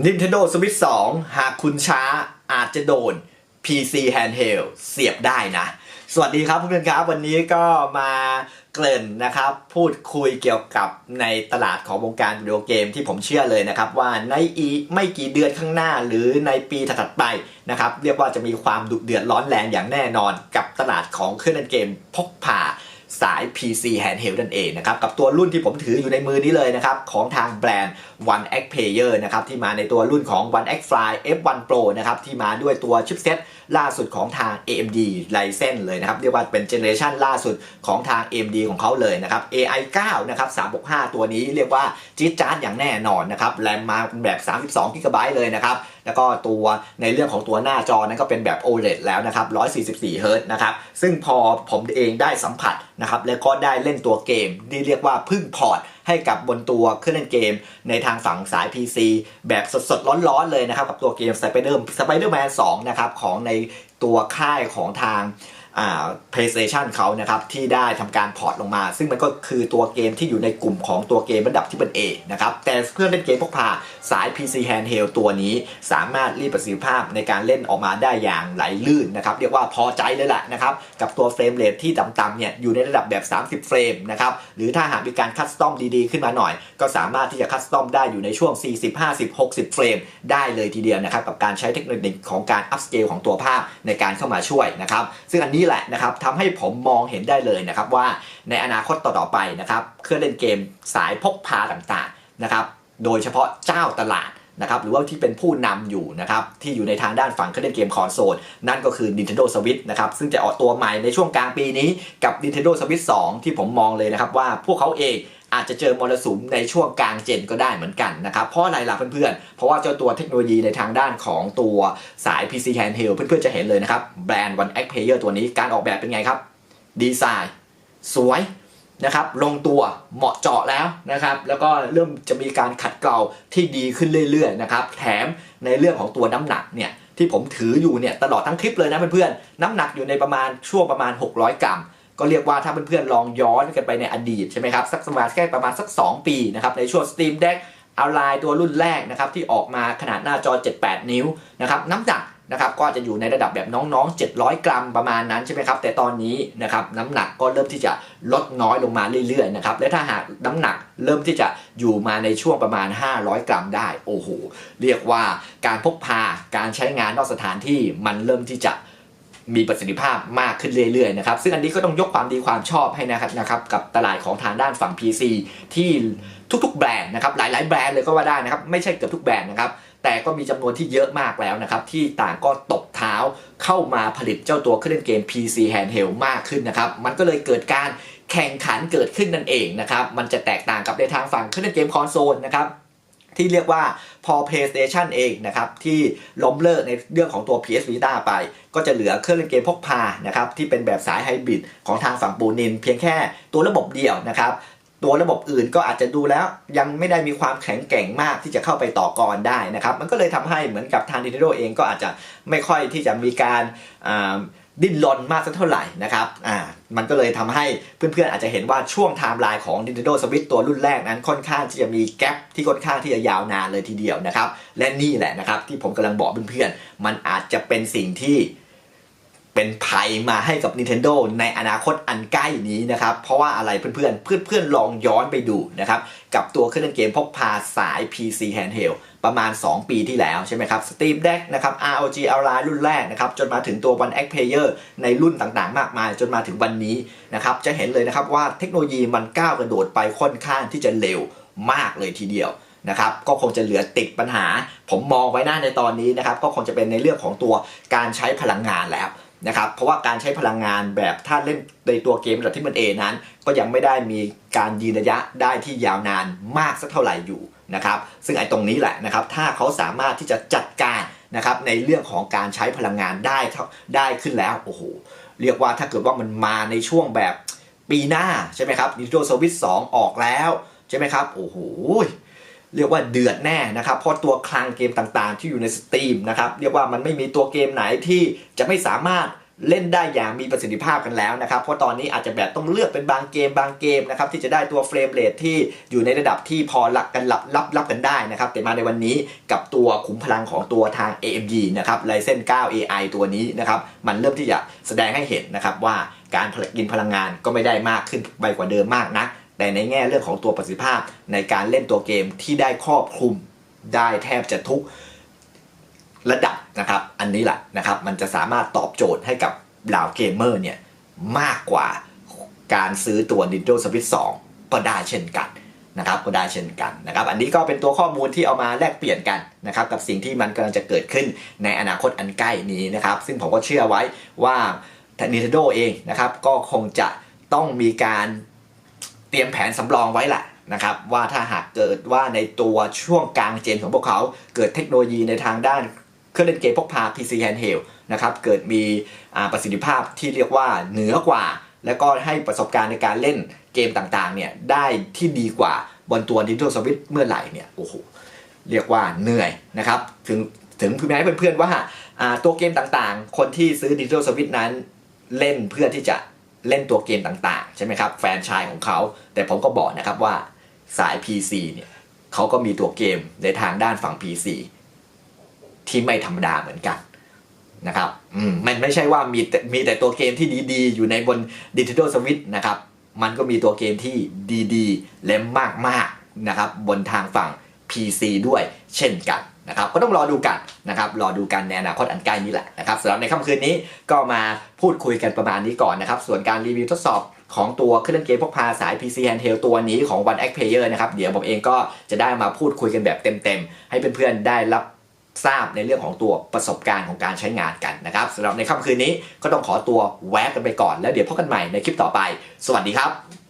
Nintendo Switch 2 หากคุณช้าอาจจะโดน PC Handheld เสียบได้นะ สวัสดีครับเพื่อนๆครับวันนี้ก็มาเกริ่นนะครับ พูดคุยเกี่ยวกับในตลาดของวงการวิดีโอเกมที่ผมเชื่อเลยนะครับ ว่าในอีกไม่กี่เดือนข้างหน้าหรือในปีถัดไปนะครับ เรียกว่าจะมีความดุเดือดร้อนแรงอย่างแน่นอนกับตลาดของเครื่องเล่นเกมพกพา สาย PC Handheld นั่นเองนะครับ กับตัวรุ่นที่ผมถืออยู่ในมือนี้เลยนะครับ ของทางแบรนด์ One X Player นะครับ ที่มาในตัวรุ่นของ One X Fly F1 Pro นะครับ ที่มาด้วยตัวชิปเซ็ตล่าสุดของทาง AMD Ryzen เลยนะครับ เรียกว่าเป็นเจเนอเรชันล่าสุดของทาง AMD ของเขาเลยนะครับ AI 9 นะครับ 365 ตัวนี้เรียกว่าจี๊ดจ๊าดอย่างแน่นอนนะครับแรมมาแบบ32 GB เลยนะครับแล้วก็ตัวในเรื่องของตัวหน้าจอนั้นก็เป็นแบบ OLED แล้วนะครับ144เฮิรต์นะครับซึ่งพอผมเองได้สัมผัสนะครับแล้วก็ได้เล่นตัวเกมที่เรียกว่าพึ่งพอร์ตให้กับบนตัวเครื่องเล่นเกม ในทางฝั่งสาย PC แบบสดๆ ร้อนๆ เลยนะครับ กับตัวเกม Spider Spider-Man 2 นะครับ ของใน ตัวค่ายของทางอ่า PlayStation เขานะครับที่ได้ทำการพอร์ตลงมา ซึ่งมันก็คือตัวเกมที่อยู่ในกลุ่มของตัวเกมระดับที่เป็น A นะครับแต่เพื่อเล่นเกมพกพาสาย PC Handheld ตัวนี้สามารถรีดประสิทธิภาพในการเล่นออกมาได้อย่างไหลลื่นนะครับเรียกว่าพอใจเลยแหละนะครับกับตัวเฟรมเรทที่ต่ำๆเนี่ยอยู่ในระดับแบบ 30 เฟรมนะครับหรือถ้าหากมีการคัสตอมดีๆ ขึ้นมาหน่อย ก็สามารถที่จะคัสตอมได้อยู่ในช่วง 40 50 60 เฟรมได้เลยทีเดียวนะครับกับการใช้เทคโนโลยีของการอัพสเกลของตัวภาพในการเข้ามาช่วยนะครับ ซึ่งอันนี้แหละนะครับทำให้ผมมองเห็นได้เลยนะครับว่าในอนาคตต่อๆไปนะครับเครื่องเล่นเกมสายพกพาต่างๆนะครับ โดยเฉพาะเจ้าตลาดนะครับหรือว่าที่เป็นผู้นำอยู่นะครับที่อยู่ในทางด้านฝั่งเครื่องเล่นเกมคอนโซลนั่นก็คือ Nintendo Switch นะครับซึ่งจะออกตัวใหม่ในช่วงกลางปีนี้กับ Nintendo Switch 2 ที่ผมมองเลยนะครับว่าพวกเขาเอง อาจจะเจอมรสุมในช่วงกลางเจนก็ได้เหมือนกันนะครับ เพราะอะไรล่ะเพื่อนๆ เพราะว่าเจ้าตัวเทคโนโลยีในทางด้านของตัวสาย PC Handheld เพื่อนๆจะเห็นเลยนะครับแบรนด์ One X Player ตัวนี้การออกแบบเป็นไงครับ ดีไซน์สวยนะครับลงตัวเหมาะเจาะแล้วนะครับ แล้วก็เริ่มจะมีการขัดเกลาที่ดีขึ้นเรื่อยๆนะครับแถมในเรื่องของตัวน้ำหนักเนี่ยที่ผมถืออยู่เนี่ยตลอดทั้งคลิปเลยนะเพื่อนๆน้ำหนักอยู่ในประมาณช่วงประมาณ 600 กรัม ก็เรียกว่าถ้าเพื่อนๆลองย้อนกันไปในอดีตใช่ไหมครับสักประมาณแค่ประมาณสัก 2 ปีนะครับในช่วง Steam Deck เอาไลน์ตัวรุ่นแรกนะครับที่ออกมาขนาดหน้าจอ 78 นิ้วนะครับน้ำหนักนะครับก็จะอยู่ในระดับแบบน้องๆ 700 กรัมประมาณนั้นใช่ไหมครับแต่ตอนนี้นะครับน้ำหนักก็เริ่มที่จะลดน้อยลงมาเรื่อยๆนะครับและถ้าหากน้ำหนักเริ่มที่จะอยู่มาในช่วงประมาณ 500 กรัมได้โอ้โหเรียกว่าการพกพาการใช้งานนอกสถานที่มันเริ่มที่จะ มีประสิทธิภาพมากขึ้นเรื่อยๆนะครับซึ่งอันนี้ก็ต้องยกความดีความชอบให้นะครับนะครับกับตลาดของทางด้านฝั่ง PC ที่ทุกๆแบรนด์นะครับหลายๆแบรนด์เลยก็ว่าได้นะครับไม่ใช่เกือบทุกแบรนด์นะครับแต่ก็มีจำนวนที่เยอะมากแล้วนะครับที่ต่างก็ตบเท้าเข้ามาผลิตเจ้าตัวเครื่องเล่นเกม PC Handheld มากขึ้นนะครับมันก็เลยเกิดการแข่งขันเกิดขึ้นนั่นเองนะครับมันจะแตกต่างกับในทางฝั่งเครื่องเล่นเกมคอนโซลนะครับ ที่เรียกว่าพอ PlayStation เองนะครับที่ล้มเลิกในเรื่องของตัว PS Vita ไป ก็จะเหลือเครื่องเล่นเกมพกพานะครับที่เป็นแบบสายไฮบริดของทางฝั่งปูนิน เพียงแค่ตัวระบบเดียวนะครับตัวระบบอื่นก็อาจจะดูแล้วยังไม่ได้มีความแข็งแกร่งมากที่จะเข้าไปต่อกรได้นะครับ มันก็เลยทำให้เหมือนกับทาง Nintendo เองก็อาจจะไม่ค่อยที่จะมีการ ดิ้นรนมากสักเท่าไหร่นะครับ อ่า มันก็เลยทำให้เพื่อนๆอาจจะเห็นว่าช่วงไทม์ไลน์ของ Nintendo Switch ตัวรุ่นแรกนั้นค่อนข้างที่จะมีแกลบที่ค่อนข้างที่จะยาวนานเลยทีเดียวนะครับ และนี่แหละนะครับที่ผมกำลังบอกเพื่อนๆ มันอาจจะเป็นสิ่งที่ เป็นภัยมาให้กับ Nintendo ในอนาคตอันใกล้นี้นะครับ เพราะว่าอะไรเพื่อนๆ เพื่อนๆ ลองย้อนไปดูนะครับ กับตัวเครื่องเล่นเกมพกพาสาย PC Handheld ประมาณ 2 ปีที่แล้วใช่ไหมครับ Steam Deck นะครับ ROG Ally รุ่นแรกนะครับ จนมาถึงตัว One X Player ในรุ่นต่างๆ มากมาย จนมาถึงวันนี้นะครับ จะเห็นเลยนะครับว่าเทคโนโลยีมันก้าวกระโดดไปค่อนข้างที่จะเร็วมากเลยทีเดียวนะครับก็คงจะเหลือติดปัญหา ผมมองไว้หน้าในตอนนี้นะครับ ก็คงจะเป็นในเรื่องของตัวการใช้พลังงานแล้ว นะครับเพราะว่าการใช้พลังงานแบบถ้าเล่นในตัวเกมระดับที่มันเอนั้น ก็ยังไม่ได้มีการยืนระยะได้ที่ยาวนานมากสักเท่าไหร่อยู่นะครับซึ่งไอ้ตรงนี้แหละนะครับถ้าเขาสามารถที่จะจัดการนะครับในเรื่องของการใช้พลังงานได้ได้ขึ้นแล้วโอ้โหเรียกว่าถ้าเกิดว่ามันมาในช่วงแบบปีหน้าใช่ไหมครับ Nintendo Switch 2 ออกแล้วใช่ไหมครับโอ้โห เรียกว่าเดือดแน่นะครับ เพราะตัวคลังเกมต่างๆ ที่อยู่ในสตรีมนะครับ เรียกว่ามันไม่มีตัวเกมไหนที่จะไม่สามารถเล่นได้อย่างมีประสิทธิภาพกันแล้วนะครับ เพราะตอนนี้อาจจะแบบต้องเลือกเป็นบางเกมบางเกมนะครับที่จะได้ตัวเฟรมเรทที่อยู่ในระดับที่พอหลักกันรับรับรับกันได้นะครับ แต่มาในวันนี้กับตัวขุมพลังของตัวทาง AMD นะครับ Ryzen 9 AI ตัวนี้นะครับ มันเริ่มที่จะแสดงให้เห็นนะครับว่าการกินพลังงานก็ไม่ได้มากขึ้นไปกว่าเดิมมากนะ แต่ในแง่เรื่องของตัวประสิทธิภาพในการเล่นตัวเกมที่ได้ครอบคลุมได้แทบจะทุกระดับนะครับ อันนี้แหละนะครับ มันจะสามารถตอบโจทย์ให้กับเหล่าเกมเมอร์เนี่ยมากกว่าการซื้อตัว Nintendo Switch 2 ก็ได้เช่นกันนะครับก็ได้เช่นกันนะครับ อันนี้ก็เป็นตัวข้อมูลที่เอามาแลกเปลี่ยนกันนะครับ กับสิ่งที่มันกำลังจะเกิดขึ้นในอนาคตอันใกล้นี้นะครับ ซึ่งผมก็เชื่อไว้ว่า Nintendo เองนะครับ ก็คงจะต้องมีการ เตรียมแผนสำรองไว้แหละนะครับว่าถ้าหากเกิดว่าในตัวช่วงกลางเจนของพวกเขา เกิดเทคโนโลยีในทางด้านเครื่องเล่นเกมพกพา PC handheld นะครับเกิดมีประสิทธิภาพที่เรียกว่าเหนือกว่า แล้วก็ให้ประสบการณ์ในการเล่นเกมต่างๆเนี่ยได้ที่ดีกว่าบนตัว Nintendo Switch เมื่อไหร่เนี่ยโอ้โหเรียกว่าเหนื่อยนะครับถึงถึงเพื่อนให้เพื่อนๆว่าอ่าตัวเกมต่างๆ คนที่ซื้อ Nintendo Switch นั้นเล่นเพื่อที่จะ เล่นตัวเกมต่างๆ ใช่ไหมครับ แฟนชายของเขา แต่ผมก็บอกนะครับว่าสาย PC เนี่ยเขาก็มีตัวเกมในทางด้านฝั่ง PC ที่ไม่ธรรมดาเหมือนกันนะครับอืมมันไม่ใช่ว่ามีแต่มีแต่ตัวเกมที่ดีๆ อยู่ในบน Nintendo Switch นะครับ มันก็มีตัวเกมที่ดีๆ และมากๆนะครับบนทางฝั่ง PC ด้วยเช่นกัน นะครับก็ต้องรอดูกันนะครับรอดูกันในอนาคตอันใกล้นี้แหละนะครับสำหรับในค่ำคืนนี้ก็มาพูดคุยกันประมาณนี้ก่อนนะครับส่วนการรีวิวทดสอบของตัวเครื่องเล่นเกมพกพาสาย PC Handheld ตัวนี้ของ One X Player นะครับเดี๋ยวผมเองก็จะได้มาพูดคุยกันแบบเต็มๆ ให้เพื่อนๆได้รับทราบในเรื่องของตัวประสบการณ์ของการใช้งานกันนะครับสำหรับในค่ำคืนนี้ก็ต้องขอตัวแวะกันไปก่อนแล้วเดี๋ยวพบกันใหม่ในคลิปต่อไป สวัสดีครับ